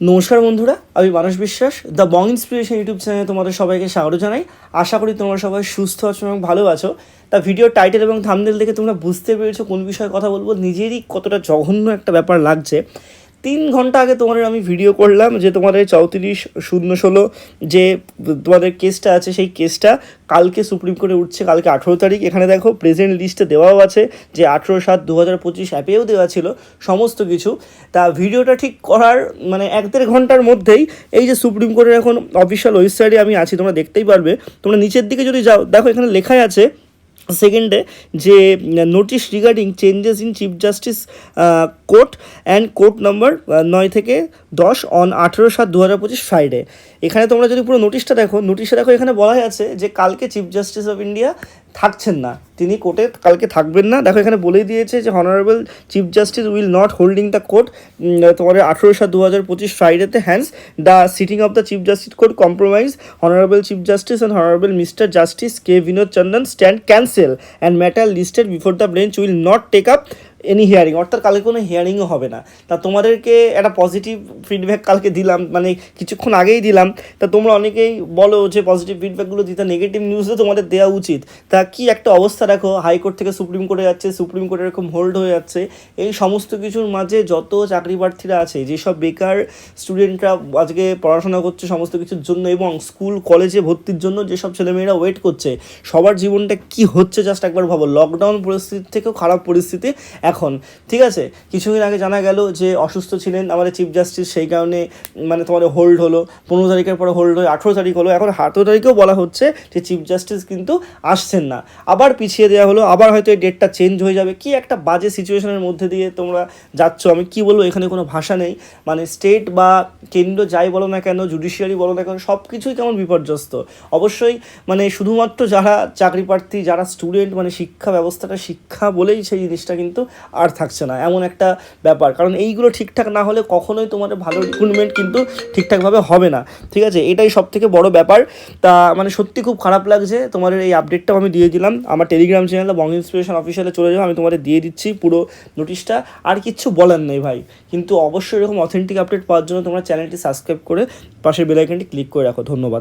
নমস্কার বন্ধুরা, আমি মানস বিশ্বাস দ্য বং ইন্সপিরেশন ইউটিউব চ্যানেলে তোমাদের সবাইকে স্বাগত জানাই। আশা করি তোমরা সবাই সুস্থ আছো এবং ভালো আছো। তা ভিডিও টাইটেল এবং থামদেল দেখে তোমরা বুঝতে পেরেছ কোন বিষয়ে কথা বলব। নিজেরই কতটা জঘন্য একটা ব্যাপার লাগছে। তিন ঘণ্টা আগে তোমাদের আমি ভিডিও করলাম যে তোমাদের চৌত্রিশ শূন্য ষোলো যে তোমাদের কেসটা আছে, সেই কেসটা কালকে সুপ্রিম কোর্টে উঠছে, কালকে আঠেরো তারিখ। এখানে দেখো প্রেজেন্ট লিস্টে দেওয়াও আছে যে আঠেরো সাত দু হাজার পঁচিশ অ্যাপেও দেওয়া ছিল, সমস্ত কিছু। তা ভিডিওটা ঠিক করার মানে এক দেড় ঘণ্টার মধ্যেই এই যে সুপ্রিম কোর্টের এখন অফিসিয়াল ওয়েবসাইটে আমি আছি, তোমরা দেখতেই পারবে। তোমরা নিচের দিকে যদি যাও, দেখো এখানে লেখাই আছে সেকেন্ডে যে notice regarding changes in chief justice court and court number নয় থেকে দশ অন আঠেরো সাত দু হাজার পঁচিশ ফ্রাইডে এখানে তোমরা যদি পুরো নোটিশটা দেখো নোটিশটা দেখো, এখানে বলাই আছে যে কালকে চিফ জাস্টিস অফ ইন্ডিয়া থাকছেন না। তিনি কোর্টে কালকে থাকবেন না। দেখো, এখানে বলেই দিয়েছে যে honourable chief justice will not holding the court তোমার আঠেরো সাত দু হাজার পঁচিশ ফ্রাইডেতে hands the sitting of the chief justice court compromise honourable chief justice and honourable mister justice K Binod Chandan stand cancel and matter listed before the bench will not take up any hearing অর্থাৎ কালকে কোনো হিয়ারিংও হবে না। তা তোমাদেরকে একটা positive feedback কালকে দিলাম মানে কিছুক্ষণ আগেই দিলাম। তা তোমরা অনেকেই বলো যে পজিটিভ ফিডব্যাকগুলো দিতে নেগেটিভ নিউজও তোমাদের দেওয়া উচিত। তা কি একটা অবস্থা দেখো হাইকোর্ট থেকে সুপ্রিম কোর্টে যাচ্ছে, সুপ্রিম কোর্টে এরকম হোল্ড হয়ে যাচ্ছে। এই সমস্ত কিছুর মাঝে যত চাকরি প্রার্থীরা আছে, যেসব বেকার স্টুডেন্টরা আজকে পড়াশোনা করছে সমস্ত কিছুর জন্য এবং স্কুল কলেজে ভর্তির জন্য যেসব ছেলেমেয়েরা ওয়েট করছে, সবার জীবনটা কি হচ্ছে জাস্ট একবার ভাবো। লকডাউন পরিস্থিতি থেকেও খারাপ পরিস্থিতি এখন ঠিক আছে? কিছুদিন আগে জানা গেল যে অসুস্থ ছিলেন আমাদের চিফ জাস্টিস সেই কারণে মানে তোমাদের হোল্ড হলো। পনেরো তারিখের পরে হোল্ড হয়ে আঠেরো তারিখ হলো। এখন আঠেরো তারিখেও বলা হচ্ছে যে চিফ জাস্টিস কিন্তু আসছেন না। আবার পিছিয়ে দেওয়া হলো, আবার হয়তো এই ডেটটা চেঞ্জ হয়ে যাবে। কি একটা বাজে সিচুয়েশনের মধ্যে দিয়ে তোমরা যাচ্ছ? আমি কি বলব, এখানে কোনো ভাষা নেই। মানে স্টেট বা কেন্দ্র যাই বলো না কেন জুডিশিয়ারি বলো না কেন সব কিছুই কেমন বিপর্যস্ত? অবশ্যই মানে শুধুমাত্র যারা চাকরি প্রার্থী, যারা স্টুডেন্ট মানে শিক্ষা ব্যবস্থাটা শিক্ষা বলেই সেই জিনিসটা কিন্তু আর থাকছে না, এমন একটা ব্যাপার। কারণ এইগুলো ঠিকঠাক না হলে কখনোই তোমাদের ভালো রিক্রুটমেন্ট কিন্তু ঠিকঠাকভাবে হবে না, ঠিক আছে? এটাই সব থেকে বড় ব্যাপার। তা মানে সত্যি খুব খারাপ লাগছে। তোমাদের এই আপডেটটাও আমি দিয়ে দিলাম। আমার টেলিগ্রাম চ্যানেলে বং ইন্সপিরেশন অফিসিয়ালে চলে যাও, আমি তোমাদের দিয়ে দিচ্ছি পুরো নোটিশটা আর কিচ্ছু বলার নেই ভাই। কিন্তু অবশ্যই এরকম অথেন্টিক আপডেট পাওয়ার জন্য তোমরা চ্যানেলটি সাবস্ক্রাইব করে পাশের বেলাইকনটি ক্লিক করে রাখো। ধন্যবাদ।